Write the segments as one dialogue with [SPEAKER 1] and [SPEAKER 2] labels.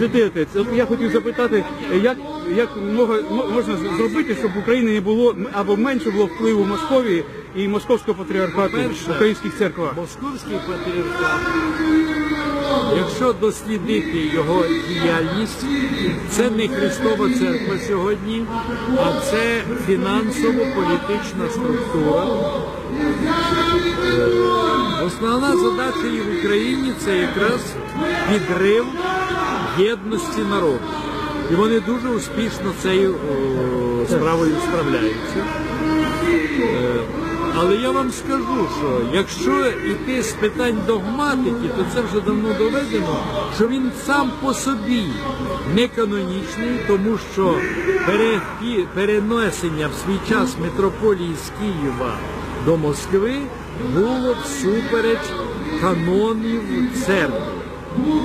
[SPEAKER 1] Святий отець, я хотів запитати, як, як можна зробити, щоб в Україні не було або менше було впливу Московії і московського патріархату в українських церквах?
[SPEAKER 2] Московський патріархат, якщо дослідити його діяльність, це не Христова церква сьогодні, а це фінансово-політична структура. Е, Основна задача її в Україні це якраз підрив єдності народу. І вони дуже успішно цією справою справляються. Е, Але я вам скажу, що якщо йти з питань догматики, то це вже давно доведено, що він сам по собі не канонічний, тому що перенесення в свій час митрополії з Києва до Москви було всупереч канонів церкви.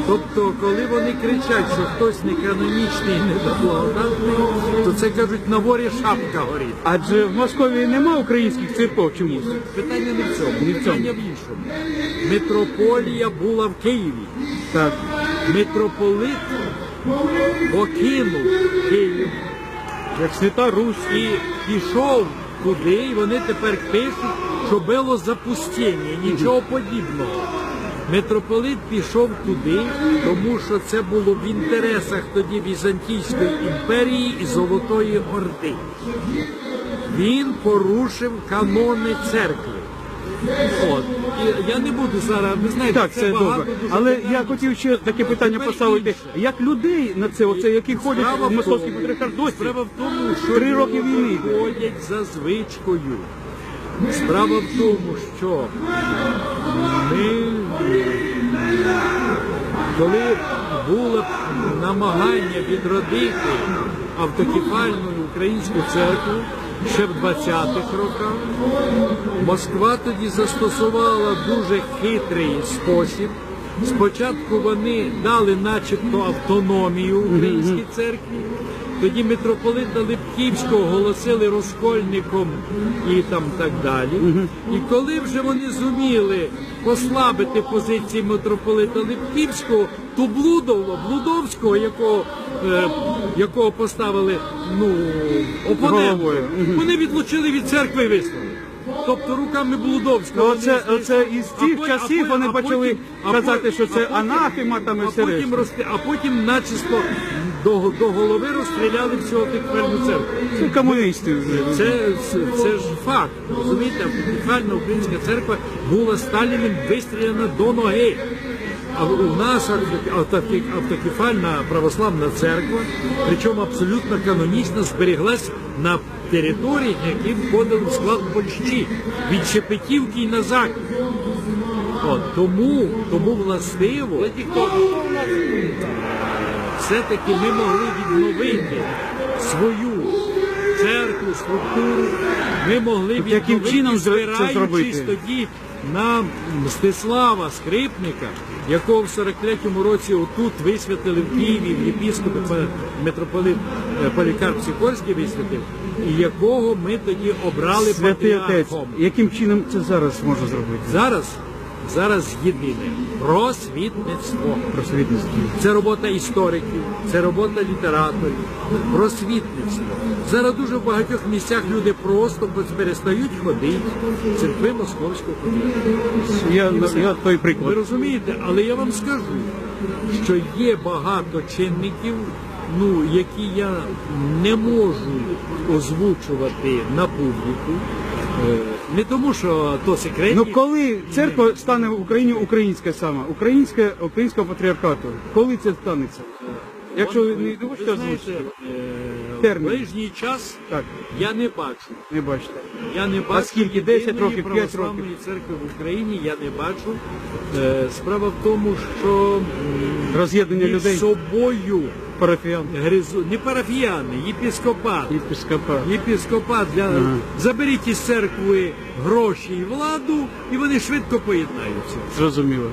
[SPEAKER 2] Тобто, коли вони кричать, що хтось не канонічний і недоблагодатний, то це кажуть, на ворі шапка горить.
[SPEAKER 1] Адже в Московії нема українських церков чомусь.
[SPEAKER 2] Питання не в цьому,
[SPEAKER 1] Не в цьому.
[SPEAKER 2] питання в іншому. Митрополія була в Києві.
[SPEAKER 1] Так.
[SPEAKER 2] Митрополит покинув Київ
[SPEAKER 1] Як свята Русь.
[SPEAKER 2] і пішов туди, і вони тепер пишуть, що було запустіння, нічого подібного. Митрополит пішов туди, тому що це було в інтересах тоді Візантійської імперії і Золотої Орди. Він порушив канони церкви. От. І я не буду зараз, ви знаєте,
[SPEAKER 1] Так, це
[SPEAKER 2] багато
[SPEAKER 1] добре.
[SPEAKER 2] дуже
[SPEAKER 1] Але
[SPEAKER 2] питань.
[SPEAKER 1] я хотів ще таке питання
[SPEAKER 2] Тепер
[SPEAKER 1] поставити.
[SPEAKER 2] інше.
[SPEAKER 1] Як людей на це, оце, які ходять
[SPEAKER 2] Справа
[SPEAKER 1] в московський
[SPEAKER 2] тому-
[SPEAKER 1] патріархат досі?
[SPEAKER 2] Справа в тому, що
[SPEAKER 1] Три роки
[SPEAKER 2] люди
[SPEAKER 1] війни.
[SPEAKER 2] ходять за звичкою. Справа в тому, що ми, коли було намагання відродити автокефальну українську церкву ще в 20-х роках, Москва тоді застосувала дуже хитрий спосіб. Спочатку вони дали начебто автономію українській церкві, тоді митрополита Липківського оголосили розкольником і там так далі. І коли вже вони зуміли послабити позиції митрополита Липківського, то Блудово, Блудовського, якого, е, якого поставили ну, опонентом, вони відлучили від церкви і вислали. Тобто руками Блудовського.
[SPEAKER 1] Ну, оце,
[SPEAKER 2] вони
[SPEAKER 1] оце із
[SPEAKER 2] А
[SPEAKER 1] тих
[SPEAKER 2] по-
[SPEAKER 1] часів
[SPEAKER 2] а по-
[SPEAKER 1] вони
[SPEAKER 2] а
[SPEAKER 1] почали
[SPEAKER 2] потім- а
[SPEAKER 1] казати,
[SPEAKER 2] по-
[SPEAKER 1] що це
[SPEAKER 2] а потім-
[SPEAKER 1] анафема там і
[SPEAKER 2] а
[SPEAKER 1] все
[SPEAKER 2] потім,
[SPEAKER 1] решта.
[SPEAKER 2] а потім начисто до, до голови розстріляли всю автокефальну церкву.
[SPEAKER 1] Це комуністів. вже.
[SPEAKER 2] Це, це, це ж факт. Розумієте, автокефальна українська церква була Сталіним вистріляна до ноги. А у нас авто- авто- автокефальна православна церква, причому абсолютно канонічно зберіглась на території, які входили в склад Польщі, від Шепетівки і на захід. От, тому, тому властиво все-таки ми могли відновити свою церкву, структуру. Ми могли
[SPEAKER 1] яким
[SPEAKER 2] відновити,
[SPEAKER 1] чином це зробити?
[SPEAKER 2] тоді на Мстислава Скрипника, якого в 43-му році отут висвятили в Києві, в єпіскопі пе- митрополит е, Полікарп Сікорський висвятив, і якого ми тоді обрали
[SPEAKER 1] Святий отець,
[SPEAKER 2] патріархом.
[SPEAKER 1] яким чином це зараз можна зробити?
[SPEAKER 2] Зараз, зараз єдине просвітництво.
[SPEAKER 1] Просвітництво.
[SPEAKER 2] Це робота істориків, це робота літераторів, просвітництво. Зараз дуже в багатьох місцях люди просто перестають ходити в церкви московського.
[SPEAKER 1] Я, я той
[SPEAKER 2] Ви розумієте, але я вам скажу, що є багато чинників, ну, які я не можу озвучувати на публіку. Не тому, що то секретні.
[SPEAKER 1] Ну коли церква стане в Україні українська сама, українська, українського патріархату, коли це станеться? Якщо ви не
[SPEAKER 2] ви
[SPEAKER 1] хочете
[SPEAKER 2] знаєте,
[SPEAKER 1] озвучити,
[SPEAKER 2] е,
[SPEAKER 1] Термін.
[SPEAKER 2] ближній час
[SPEAKER 1] так,
[SPEAKER 2] я не бачу.
[SPEAKER 1] не бачите.
[SPEAKER 2] Я не бачу
[SPEAKER 1] скільки? 10
[SPEAKER 2] єдиної
[SPEAKER 1] років, 5
[SPEAKER 2] православної церкви в Україні. Я не бачу. Е, Справа в тому, що м,
[SPEAKER 1] Роз'єднання
[SPEAKER 2] між
[SPEAKER 1] людей.
[SPEAKER 2] собою
[SPEAKER 1] Парафіян.
[SPEAKER 2] гризу не парафіяни, єпіскопат.
[SPEAKER 1] Єпископат.
[SPEAKER 2] Єпіскопат для заберіть із церкви гроші і владу, і вони швидко поєднаються.
[SPEAKER 1] Зрозуміло.